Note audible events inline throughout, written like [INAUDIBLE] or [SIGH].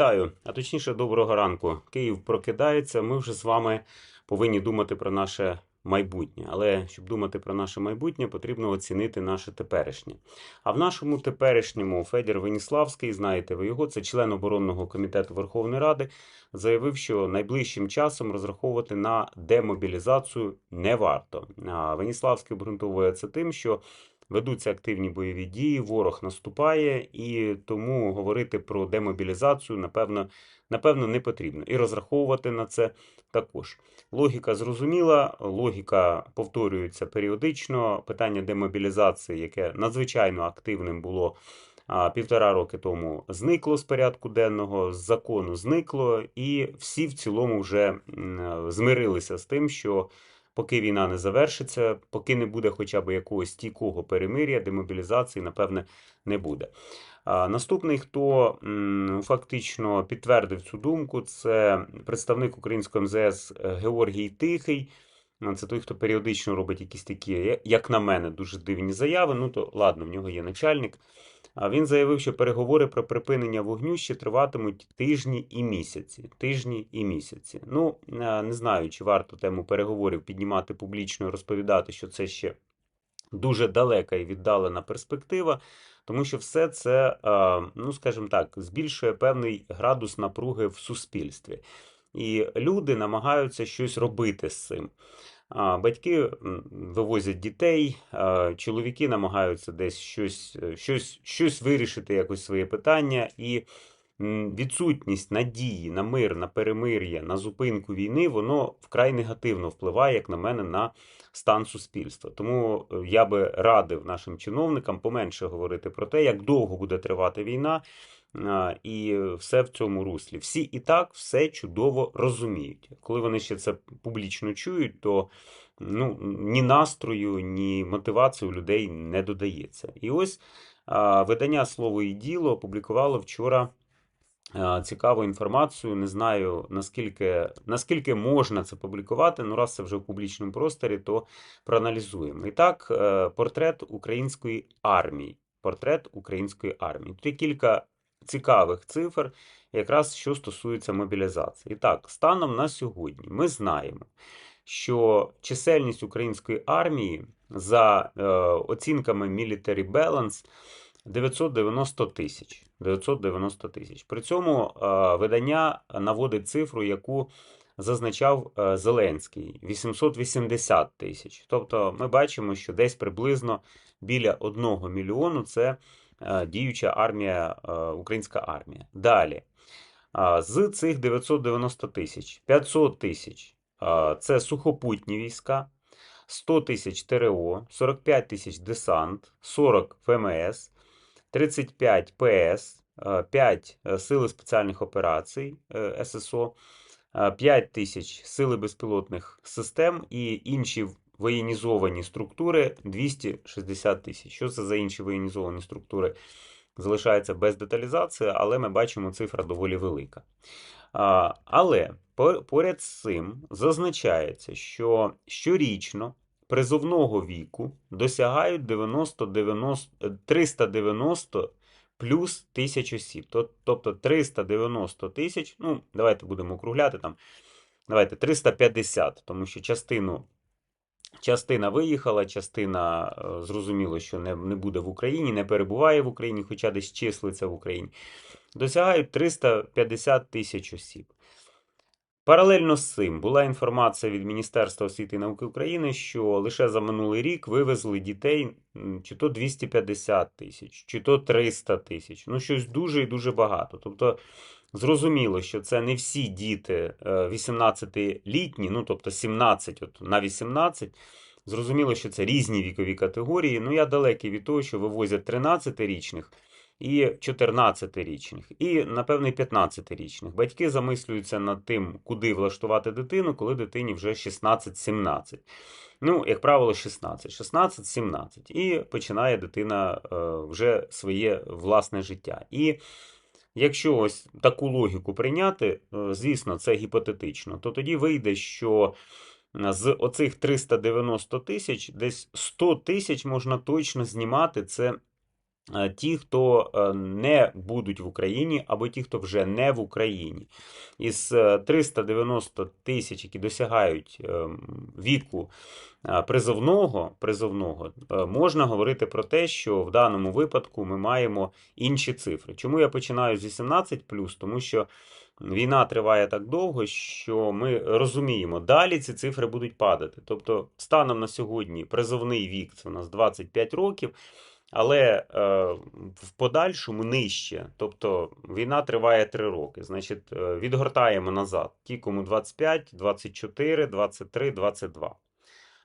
Вітаю, а точніше, доброго ранку. Київ прокидається. Ми вже з вами повинні думати про наше майбутнє. Але щоб думати про наше майбутнє, потрібно оцінити наше теперішнє. А в нашому теперішньому Федір Веніславський, знаєте ви його, це член оборонного комітету Верховної Ради, заявив, що найближчим часом розраховувати на демобілізацію не варто. А Веніславський обґрунтовує це тим, що ведуться активні бойові дії, ворог наступає, і тому говорити про демобілізацію, напевно, напевно, не потрібно. І розраховувати на це також. Логіка зрозуміла, логіка повторюється періодично. Питання демобілізації, яке надзвичайно активним було. Півтора роки тому зникло з порядку денного, з закону зникло, і всі в цілому вже змирилися з тим, що поки війна не завершиться, поки не буде хоча б якогось стійкого перемир'я, демобілізації, напевне, не буде. Наступний, хто фактично підтвердив цю думку, це представник українського МЗС Георгій Тихий. Ну, Це той, хто періодично робить якісь такі, як на мене, дуже дивні заяви. Ну то ладно, в нього є начальник. А він заявив, що переговори про припинення вогню ще триватимуть тижні і місяці. Тижні і місяці. Ну, е, не знаю, чи варто тему переговорів піднімати публічно і розповідати, що це ще дуже далека і віддалена перспектива, тому що все це, е, ну скажімо так, збільшує певний градус напруги в суспільстві. І люди намагаються щось робити з цим. Батьки вивозять дітей, чоловіки намагаються десь щось, е, щось, щось вирішити, якось своє питання, і відсутність надії на мир, на перемир'я, на зупинку війни, воно вкрай негативно впливає, як на мене, на стан суспільства. Тому е, я би радив нашим чиновникам поменше говорити про те, як довго буде тривати війна. І все в цьому руслі. Всі і так все чудово розуміють. Коли вони ще це публічно чують, то ну, ні настрою, ні мотивації у людей не додається. І ось видання Слово і діло опублікувало вчора цікаву інформацію. Не знаю, наскільки, наскільки можна це публікувати. Ну, раз це вже в публічному просторі, то проаналізуємо. І так, е, портрет української армії. Портрет української армії. Тут є кілька цікавих цифр, якраз що стосується мобілізації. І так, станом на сьогодні ми знаємо, що чисельність української армії за е, оцінками Military Balance 990 тисяч. 990 тисяч. При цьому е, видання наводить цифру, яку зазначав е, Зеленський 880 тисяч. Тобто ми бачимо, що десь приблизно біля 1 мільйону це е, діюча армія, українська армія. Далі. З цих 990 тисяч 500 тисяч це сухопутні війська, 100 тисяч ТРО, 45 тисяч десант, 40 ФМС, 35 ПС, 5 Сили спеціальних операцій е, ССО, 5 тисяч Сили безпілотних систем і інші воєнізовані структури 260 тисяч. Що це за інші воєнізовані структури? залишається без деталізації, але ми бачимо цифра доволі велика. Але по- поряд з цим зазначається, що щорічно призовного віку досягають 90, 90, 390 плюс тисяч осіб. Тобто 390 тисяч, ну, давайте будемо округляти там, давайте 350, тому що частину Частина виїхала, частина е, зрозуміло, що не, не буде в Україні, не перебуває в Україні, хоча десь числиться в Україні. Досягають 350 тисяч осіб. Паралельно з цим була інформація від Міністерства освіти і науки України, що лише за минулий рік вивезли дітей чи то 250 тисяч, чи то 300 тисяч. Ну, щось дуже і дуже багато. Тобто, зрозуміло, що це не всі діти е, 18-літні, ну тобто 17 от, на 18. Зрозуміло, що це різні вікові категорії. Ну, я далекий від того, що вивозять 13-річних і 14-річних, і, напевно, 15-річних. Батьки замислюються над тим, куди влаштувати дитину, коли дитині вже 16-17. Ну, як правило, 16, 16-17. І починає дитина е, вже своє власне життя. І якщо ось таку логіку прийняти, е, звісно, це гіпотетично, то тоді вийде, що е, з оцих 390 тисяч десь 100 тисяч можна точно знімати це ті, хто е, не будуть в Україні, або ті, хто вже не в Україні. Із е, 390 тисяч, які досягають е, віку е, призовного, призовного, е, можна говорити про те, що в даному випадку ми маємо інші цифри. Чому я починаю з 18 Тому що війна триває так довго, що ми розуміємо, далі ці цифри будуть падати. Тобто, станом на сьогодні призовний вік це у нас 25 років. Але е, в подальшому нижче, тобто війна триває 3 роки. Значить, е, відгортаємо назад. Ті, кому 25, 24, 23, 22.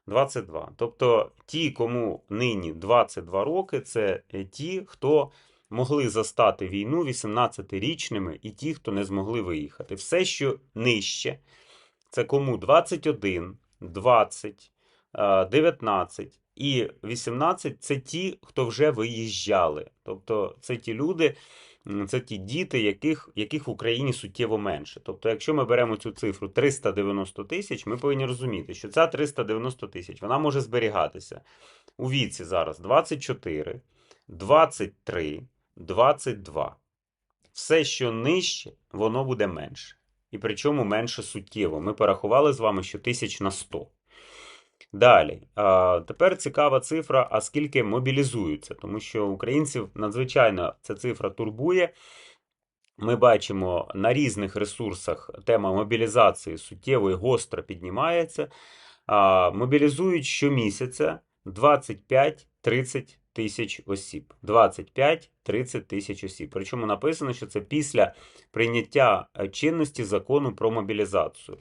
22. Тобто ті, кому нині 22 роки, це е, ті, хто могли застати війну 18-річними, і ті, хто не змогли виїхати. Все, що нижче, це кому 21, 20, е, 19 і 18 це ті, хто вже виїжджали. Тобто це ті люди, це ті діти, яких, яких в Україні суттєво менше. Тобто, якщо ми беремо цю цифру 390 тисяч, ми повинні розуміти, що ця 390 тисяч вона може зберігатися у віці зараз 24, 23, 22. Все, що нижче, воно буде менше. І причому менше суттєво. Ми порахували з вами, що тисяч на 100. Далі, тепер цікава цифра, а скільки мобілізуються, тому що українців надзвичайно ця цифра турбує. Ми бачимо на різних ресурсах тема мобілізації суттєво і гостро піднімається. Мобілізують щомісяця 25-30 тисяч осіб. 25-30 тисяч осіб. Причому написано, що це після прийняття е, чинності закону про мобілізацію.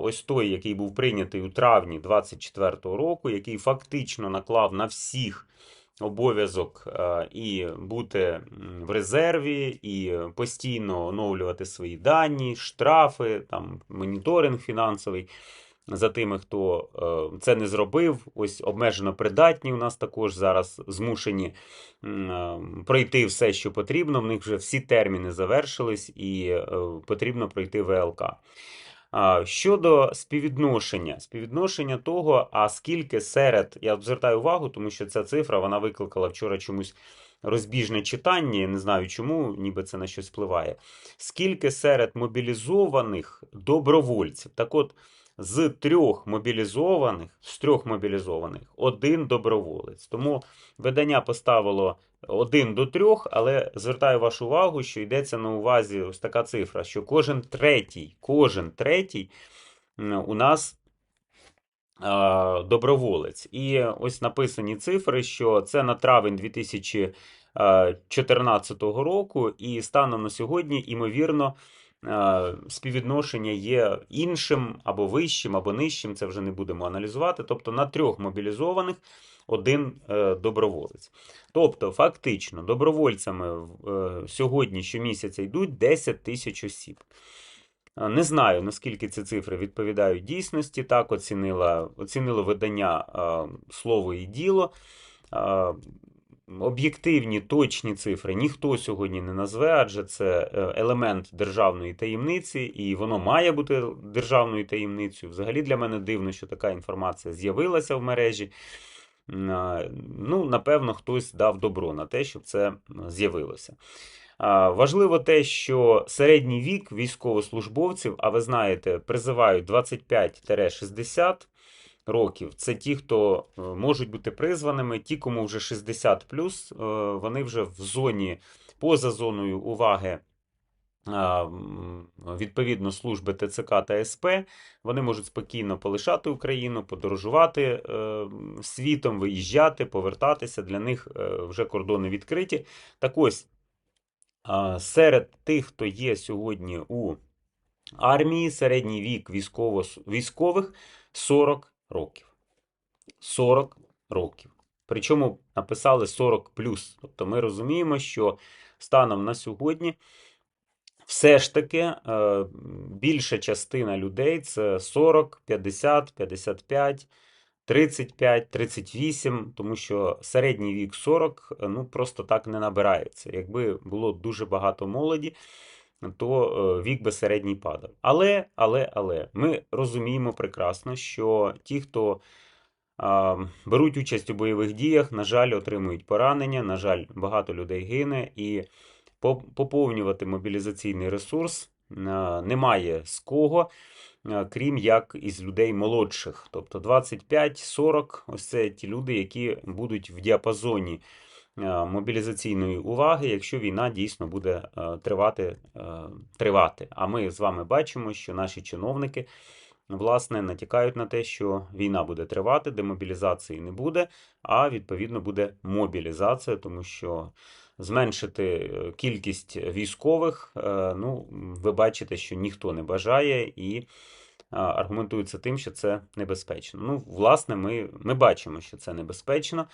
Ось той, який був прийнятий у травні 24-го року, який фактично наклав на всіх обов'язок е, і бути в резерві, і постійно оновлювати свої дані, штрафи, там, моніторинг фінансовий. За тими, хто е, це не зробив, ось обмежено придатні у нас також зараз змушені е, пройти все, що потрібно. В них вже всі терміни завершились, і е, потрібно пройти ВЛК. Щодо співвідношення, співвідношення того, а скільки серед, я звертаю увагу, тому що ця цифра вона викликала вчора чомусь розбіжне читання, я не знаю чому, ніби це на щось впливає. Скільки серед мобілізованих добровольців? Так от, з трьох мобілізованих, з трьох мобілізованих один доброволець. Тому видання поставило один до трьох, але звертаю вашу увагу, що йдеться на увазі ось така цифра, що кожен третій, кожен третій у нас доброволець. І ось написані цифри, що це на травень 2014 року, і станом на сьогодні, імовірно, а, співвідношення є іншим або вищим, або нижчим, це вже не будемо аналізувати. Тобто на трьох мобілізованих один е, доброволець. Тобто, фактично, добровольцями е, сьогодні щомісяця йдуть 10 тисяч осіб. Е, Не знаю, наскільки ці цифри відповідають дійсності. Так оцінила, оцінило видання е, слово і діло. Об'єктивні точні цифри ніхто сьогодні не назве, адже це е, елемент державної таємниці, і воно має бути державною таємницею. Взагалі для мене дивно, що така інформація з'явилася в мережі. Ну, напевно, хтось дав добро на те, щоб це з'явилося. Важливо те, що середній вік військовослужбовців, а ви знаєте, призивають 25-60 років. Це ті, хто е, можуть бути призваними, ті, кому вже 60 вони вже в зоні поза зоною уваги. Відповідно, служби ТЦК та СП, вони можуть спокійно полишати Україну, подорожувати е, світом, виїжджати, повертатися. Для них е, вже кордони відкриті. Так ось, серед тих, хто є сьогодні у армії, середній вік військово, військових 40 років. 40 років. Причому написали 40 плюс. Тобто ми розуміємо, що станом на сьогодні все ж таки е, більша частина людей це 40, 50, 55, 35, 38, тому що середній вік 40 е, ну просто так не набирається. Якби було дуже багато молоді, то е, вік би середній падав. Але, але, але ми розуміємо прекрасно, що ті, хто беруть участь у бойових діях, на жаль, отримують поранення, на жаль, багато людей гине, і поповнювати мобілізаційний ресурс а, немає з кого, а, крім як із людей молодших. Тобто 25-40 ось це ті люди, які будуть в діапазоні мобілізаційної уваги, якщо війна дійсно буде тривати, тривати. А ми з вами бачимо, що наші чиновники власне натякають на те, що війна буде тривати, демобілізації не буде, а відповідно буде мобілізація, тому що зменшити е, кількість військових, е, ну, ви бачите, що ніхто не бажає і а, аргументується тим, що це небезпечно. Ну, власне, ми, ми бачимо, що це небезпечно,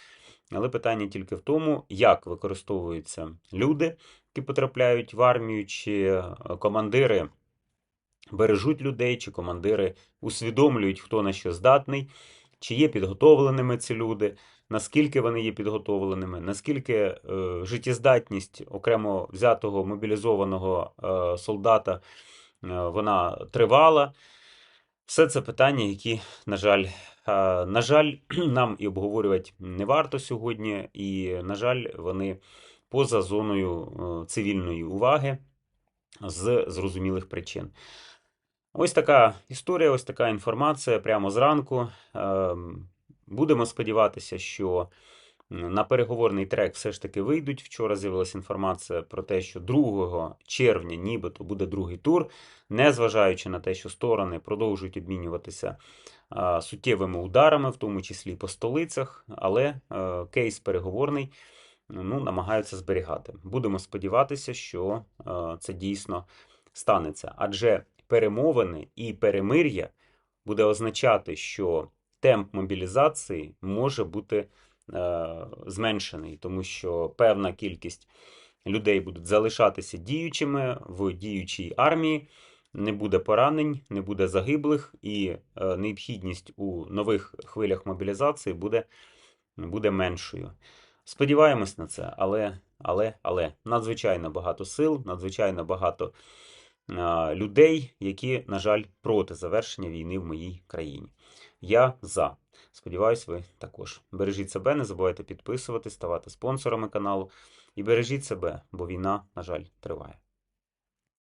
але питання тільки в тому, як використовуються люди, які потрапляють в армію, чи е, командири бережуть людей, чи командири усвідомлюють, хто на що здатний, чи є підготовленими ці люди, наскільки вони є підготовленими, наскільки е, життєздатність окремо взятого мобілізованого е, солдата е, вона тривала. Все це питання, які, на жаль, на жаль, [CLEARS THROAT] нам і обговорювати не варто сьогодні, і, на жаль, вони поза зоною е, цивільної уваги з зрозумілих причин. Ось така історія, ось така інформація прямо зранку. Ем, Будемо сподіватися, що на переговорний трек все ж таки вийдуть. Вчора з'явилася інформація про те, що 2 червня нібито буде другий тур, незважаючи на те, що сторони продовжують обмінюватися суттєвими ударами, в тому числі по столицях, але е, кейс переговорний ну, намагаються зберігати. Будемо сподіватися, що е, це дійсно станеться. Адже перемовини і перемир'я буде означати, що темп мобілізації може бути зменшений, тому що певна кількість людей будуть залишатися діючими в діючій армії. Не буде поранень, не буде загиблих, і е, необхідність у нових хвилях мобілізації буде, буде меншою. Сподіваємось на це, але, але, але надзвичайно багато сил, надзвичайно багато людей, які, на жаль, проти завершення війни в моїй країні. Я за. Сподіваюсь, ви також. Бережіть себе, не забувайте підписуватись, ставати спонсорами каналу. І бережіть себе, бо війна, на жаль, триває.